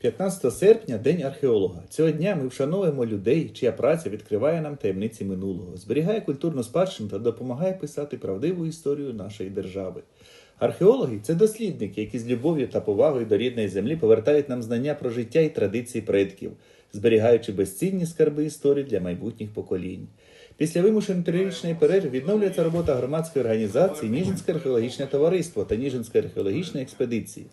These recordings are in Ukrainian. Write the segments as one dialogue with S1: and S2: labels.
S1: 15 серпня День археолога. Цього дня ми вшановуємо людей, чия праця відкриває нам таємниці минулого, зберігає культурну спадщину та допомагає писати правдиву історію нашої держави. Археологи це дослідники, які з любов'ю та повагою до рідної землі повертають нам знання про життя і традиції предків, зберігаючи безцінні скарби історії для майбутніх поколінь. Після вимушеної трирічної перерви відновлюється робота громадської організації Ніжинське археологічне товариство та Ніжинської археологічної експедиції.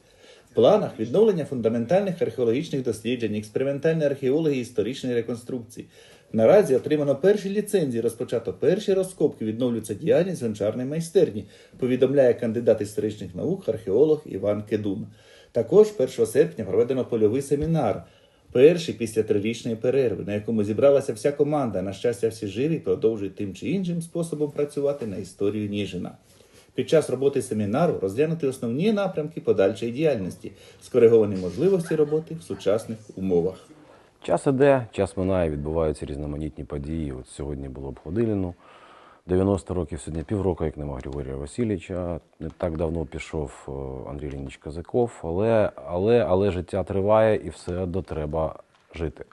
S1: Планах відновлення фундаментальних археологічних досліджень, експериментальної археології і історичної реконструкції. Наразі отримано перші ліцензії, розпочато перші розкопки, відновлюється діяльність гончарної майстерні, повідомляє кандидат історичних наук, археолог Іван Кедун. Також 1 серпня проведено польовий семінар, перший після трирічної перерви, на якому зібралася вся команда. На щастя, всі живі продовжують тим чи іншим способом працювати на історію Ніжина. Під час роботи семінару розглянути основні напрямки подальшої діяльності, скориговані можливості роботи в сучасних умовах.
S2: Час іде, час минає, відбуваються різноманітні події. От сьогодні було б Ходиліну. 90 років, сьогодні півроку, як нема Григорія Васильовича. Не так давно пішов е, Андрій Леонідович Козаков, але, але, але життя триває і все одно треба жити.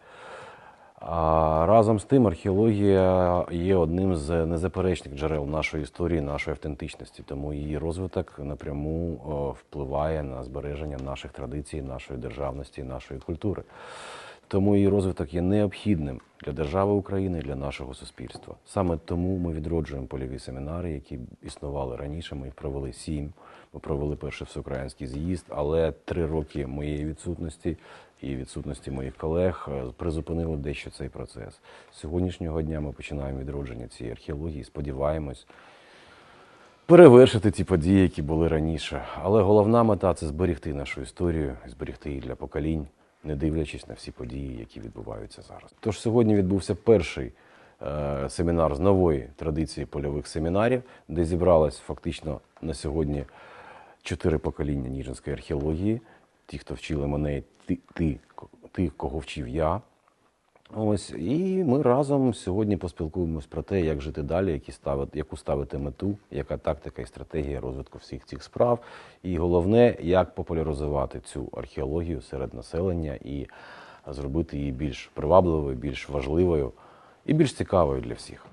S2: Разом з тим археологія є одним з незаперечних джерел нашої історії, нашої автентичності, тому її розвиток напряму е, впливає на збереження наших традицій, нашої державності, нашої культури. Тому її розвиток є необхідним для держави України і для нашого суспільства. Саме тому ми відроджуємо польові семінари, які існували раніше. Ми їх провели сім. Ми провели перший всеукраїнський з'їзд, але три роки моєї відсутності і відсутності моїх колег е, призупинили дещо цей процес. З сьогоднішнього дня ми починаємо відродження цієї археології. Сподіваємось, перевершити ті події, які були раніше. Але головна мета це зберегти нашу історію, зберегти її для поколінь, не дивлячись на всі події, які відбуваються зараз. Тож сьогодні відбувся перший е, семінар з нової традиції польових семінарів, де зібралось фактично на сьогодні чотири покоління ніжинської археології. Ті, хто вчили мене, ти, ти, ти кого вчив я. Ось і ми разом сьогодні поспілкуємось про те, як жити далі, які ставити, яку ставити мету, яка тактика і стратегія розвитку всіх цих справ. І головне, як популяризувати цю археологію серед населення і зробити її більш привабливою, більш важливою і більш цікавою для всіх.